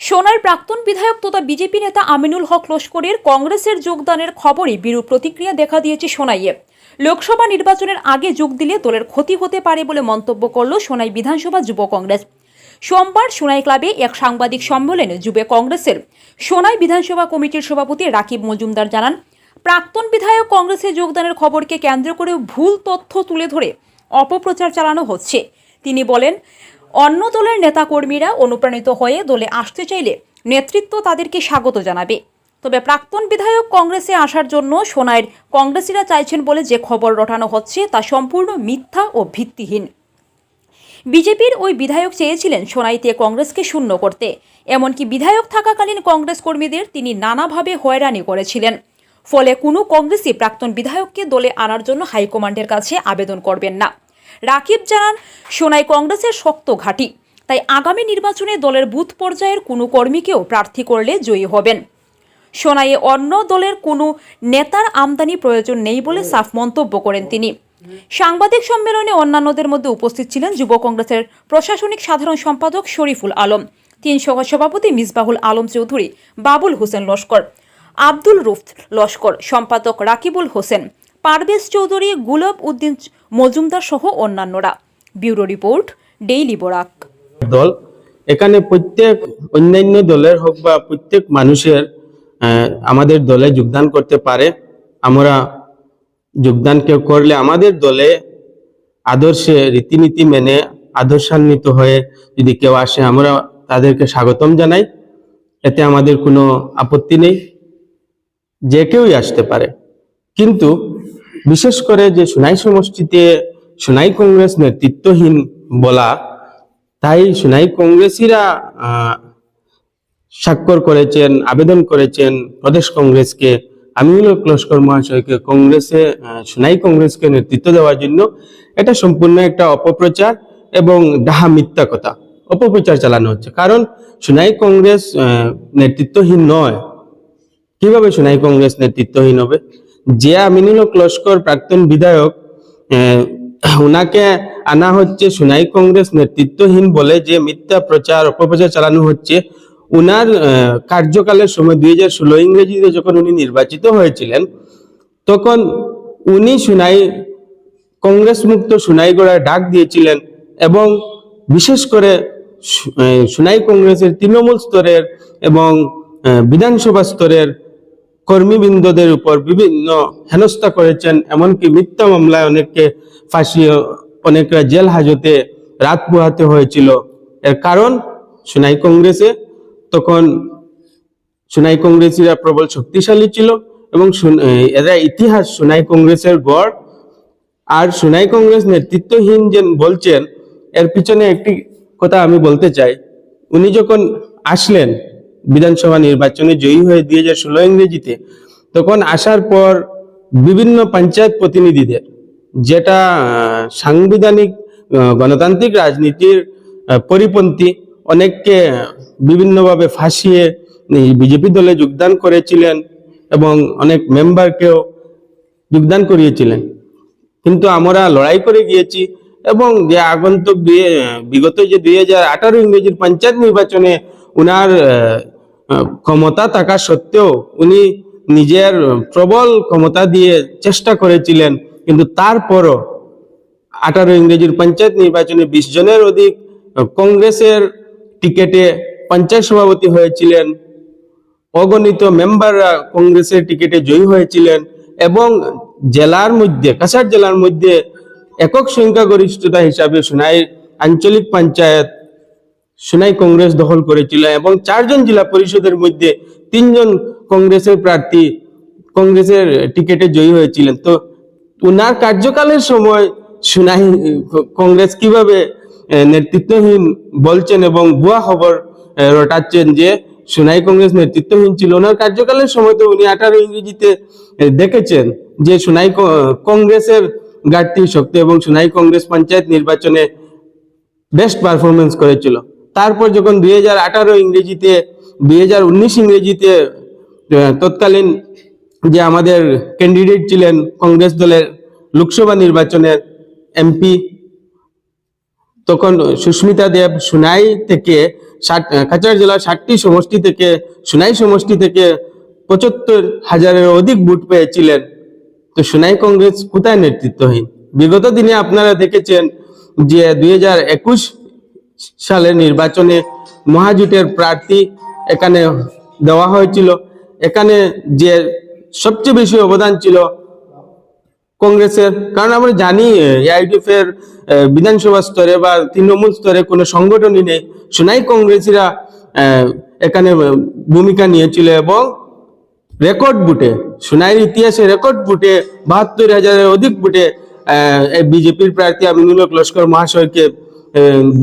সোনার প্রাক্তন বিধায়ক তথা বিজেপি নেতা আমিনুল হক লস্করের কংগ্রেসের যোগদানের খবরই বিরূপ প্রতিক্রিয়া দেখা দিয়েছে সোনাইয়ে। লোকসভা নির্বাচনের আগে যোগ দিলে দলের ক্ষতি হতে পারে বলে মন্তব্য করল সোনাই বিধানসভা যুব কংগ্রেস। সোমবার সোনাই ক্লাবে এক সাংবাদিক সম্মেলনে যুব কংগ্রেসের সোনাই বিধানসভা কমিটির সভাপতি রাকিব মজুমদার জানান, প্রাক্তন বিধায়ক কংগ্রেসে যোগদানের খবরকে কেন্দ্র করে ভুল তথ্য তুলে ধরে অপপ্রচার চালানো হচ্ছে। তিনি বলেন অন্য দলের নেতাকর্মীরা অনুপ্রাণিত হয়ে দলে আসতে চাইলে নেতৃত্ব তাদেরকে স্বাগত জানাবে। তবে প্রাক্তন বিধায়ক কংগ্রেসে আসার জন্য সোনাইয়ের কংগ্রেসিরা চাইছেন বলে যে খবর রটানো হচ্ছে তা সম্পূর্ণ মিথ্যা ও ভিত্তিহীন। বিজেপির ওই বিধায়ক চেয়েছিলেন সোনাইতে কংগ্রেসকে শূন্য করতে। এমনকি বিধায়ক থাকাকালীন কংগ্রেস কর্মীদের তিনি নানাভাবে হয়রানি করেছিলেন। ফলে কোনো কংগ্রেসই প্রাক্তন বিধায়ককে দলে আনার জন্য হাইকমান্ডের কাছে আবেদন করবেন না। রাকিব জানান, সোনাই কংগ্রেসের শক্ত ঘাঁটি। তাই আগামী নির্বাচনে দলের বুথ পর্যায়ের কোনো কর্মীকেও প্রার্থী করলে জয়ী হবেন। সোনাইয়ে অন্য দলের কোনো নেতার আমদানি প্রয়োজন নেই বলে সাফ মন্তব্য করেন তিনি। সাংবাদিক সম্মেলনে অন্যান্যদের মধ্যে উপস্থিত ছিলেন যুব কংগ্রেসের প্রশাসনিক সাধারণ সম্পাদক শরীফুল আলম, তিন সহসভাপতি মিসবাহুল আলম চৌধুরী, বাবুল হোসেন লস্কর, আব্দুল রুফ লস্কর, সম্পাদক রাকিবুল হোসেন পারভেজ চৌধুরী, গুলাব উদ্দিন মজুমদার সহ অন্যান্যরা। Bureau report, daily Borak. দল, এখানে প্রত্যেক অন্যান্য দলের হোক বা প্রত্যেক মানুষের আমাদের দলে যোগদান করতে পারে। আমরা যোগদান কেউ করলে আমাদের দলে আদর্শে রীতিনীতি মেনে আদর্শান্বিত হয়ে যদি কেউ আসে, আমরা তাদেরকে স্বাগতম জানাই। এতে আমাদের কোনো আপত্তি নেই। যে কেউই আসতে পারে। কিন্তু বিশেষ করে যে সোনাই সমষ্টিতে সোনাই কংগ্রেস নেতৃত্বহীন বলা, তাই সোনাই কংগ্রেসীরা স্বাক্ষর করেছেন, আবেদন করেছেন প্রদেশ কংগ্রেসকে। আমিনুল লস্কর মহাশয়কে কংগ্রেসে সোনাই কংগ্রেসকে নেতৃত্ব দেওয়ার জন্য। এটা সম্পূর্ণ একটা অপপ্রচার এবং ডাহা মিথ্যা কথা। অপপ্রচার চালানো হচ্ছে। কারণ সোনাই কংগ্রেস নেতৃত্বহীন নয়। কীভাবে সোনাই কংগ্রেস নেতৃত্বহীন হবে? যে আমিনুল লস্কর প্রাক্তন বিধায়ক ওনাকে আনা হচ্ছে সোনাই কংগ্রেস নেতৃত্বহীন বলে যে মিথ্যা প্রচার, অপপ্রচার চালানো হচ্ছে। উনার কার্যকালের সময় দুই হাজার ষোলো ইংরেজিতে যখন উনি নির্বাচিত হয়েছিলেন, তখন উনি সোনাই কংগ্রেস মুক্ত সোনাইগড়ায় ডাক দিয়েছিলেন এবং বিশেষ করে সোনাই কংগ্রেসের তৃণমূল স্তরের এবং বিধানসভা স্তরের কর্মীবৃন্দদের উপর বিভিন্ন হেনস্থা করেছেন, এমনকি মিথ্যা মামলায় অনেককে ফাঁসি, অনেকরা জেল হাজতে রাত পোহাতে হয়েছিল। এর কারণ, সোনাই কংগ্রেসে তখন সোনাই কংগ্রেসীরা প্রবল শক্তিশালী ছিল এবং এরা ইতিহাস সোনাই কংগ্রেসের গড়। আর সোনাই কংগ্রেস নেতৃত্বহীন যে বলছেন, এর পিছনে একটি কথা আমি বলতে চাই। উনি যখন আসলেন বিধানসভা নির্বাচনে জয়ী হয়ে দুই হাজার ষোলো ইংরেজিতে, তখন আসার পর বিভিন্ন পঞ্চায়েত প্রতিনিধিদের, যেটা সাংবিধানিক গণতান্ত্রিক রাজনীতির পরিপন্থী, অনেককে বিভিন্নভাবে ফাঁসিয়ে বিজেপি দলে যোগদান করেছিলেন এবং অনেক মেম্বারকেও যোগদান করিয়েছিলেন। কিন্তু আমরা লড়াই করে গিয়েছি এবং যে আগন্তুক বিগত যে দুই হাজার আঠারো ইংরেজির পঞ্চায়েত নির্বাচনে উনার ক্ষমতা থাকা সত্ত্বেও উনি নিজের প্রবল ক্ষমতা দিয়ে চেষ্টা করেছিলেন। কিন্তু তারপরও আঠারো ইংরেজির পঞ্চায়েত নির্বাচনে বিশ জনের অধিক কংগ্রেসের টিকেটে পঞ্চায়েত সভাপতি হয়েছিলেন। অগণিত মেম্বাররা কংগ্রেসের টিকিটে জয়ী হয়েছিলেন এবং জেলার মধ্যে, কাছাড় জেলার মধ্যে একক সংখ্যাগরিষ্ঠতা হিসাবে সোনাই আঞ্চলিক পঞ্চায়েত সোনাই কংগ্রেস দখল করেছিল এবং চারজন জেলা পরিষদের মধ্যে তিনজন কংগ্রেসের প্রার্থী কংগ্রেসের টিকিটে জয়ী হয়েছিলেন। তো উনার কার্যকালের সময় সোনাই কংগ্রেস কীভাবে নেতৃত্বহীন বলছেন এবং ভুয়া খবর রটাচ্ছেন যে সোনাই কংগ্রেস নেতৃত্বহীন ছিল ওনার কার্যকালের সময় তো উনি আঠারো ইংরেজিতে দেখেছেন যে সোনাই কংগ্রেসের ঘাটতি শক্তি এবং সোনাই কংগ্রেস পঞ্চায়েত নির্বাচনে বেস্ট পারফরমেন্স করেছিল। তারপর যখন দুই হাজার আঠারো ইংরেজিতে, দুই হাজার উনিশ ইংরেজিতে তৎকালীন যে আমাদের ক্যান্ডিডেট ছিলেন কংগ্রেস দলের লোকসভা নির্বাচনের এমপি, তখন সুস্মিতা দেব সুনাই থেকে ষাট জেলার ষাটটি সমষ্টি থেকে, সুনাই সমষ্টি থেকে পঁচাত্তর হাজারের অধিক ভোট পেয়েছিলেন। তো সুনাই কংগ্রেস কোথায় নেতৃত্বহীন? বিগত দিনে আপনারা দেখেছেন যে দুই হাজার একুশ সালের নির্বাচনে মহাজোটের প্রার্থী এখানে দেওয়া হয়েছিল। এখানে যে সবচেয়ে বেশি অবদান ছিল কংগ্রেসের, কারণ আমরা জানি এআইডিএফ এর বিধানসভা স্তরে বা তৃণমূল স্তরে কোনো সংগঠনই নেই। সোনাই কংগ্রেসীরা এখানে ভূমিকা নিয়েছিল এবং রেকর্ড বুটে, সোনাইয়ের ইতিহাসে রেকর্ড বুটে, বাহাত্তর হাজারের অধিক বুটে বিজেপির প্রার্থী আমিনুল লস্কর মহাশয়কে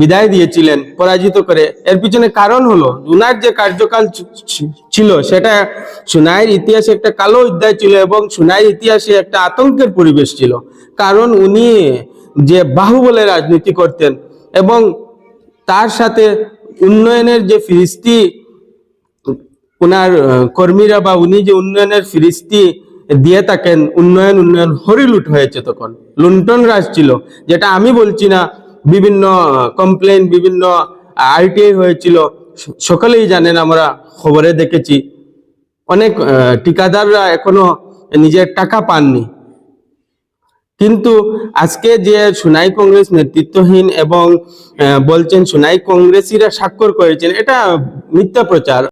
বিদায় দিয়েছিলেন, পরাজিত করে। এর পিছনে কারণ হলো উনার যে কার্যকাল ছিল, সেটা সোনাইয়ের ইতিহাসে একটা কালো অধ্যায় ছিল এবং সোনাইয়ের ইতিহাসে একটা আতঙ্কের পরিবেশ ছিল। কারণ উনি যে বাহুবলে রাজনীতি করতেন এবং তার সাথে উন্নয়নের যে ফিরিস্তি ওনার কর্মীরা বা উনি যে উন্নয়নের ফিরিস্তি দিয়ে থাকেন, উন্নয়ন উন্নয়ন হরিলুট হয়েছে তখন। লুণ্ঠন রাজ ছিল, যেটা আমি বলছি না বিভিন্ন কমপ্লেন বিভিন্ন আরটিআই হয়েছিল। সকলেই জানেন, আমরা খবরে দেখেছি। অনেক ঠিকাদাররা এখনও নিজের টাকা পাননি। কিন্তু আজকে যে সোনাই কংগ্রেস নেতৃত্বহীন এবং বলছেন সোনাই কংগ্রেসীরা স্বাক্ষর করেছেন, এটা মিথ্যা প্রচার।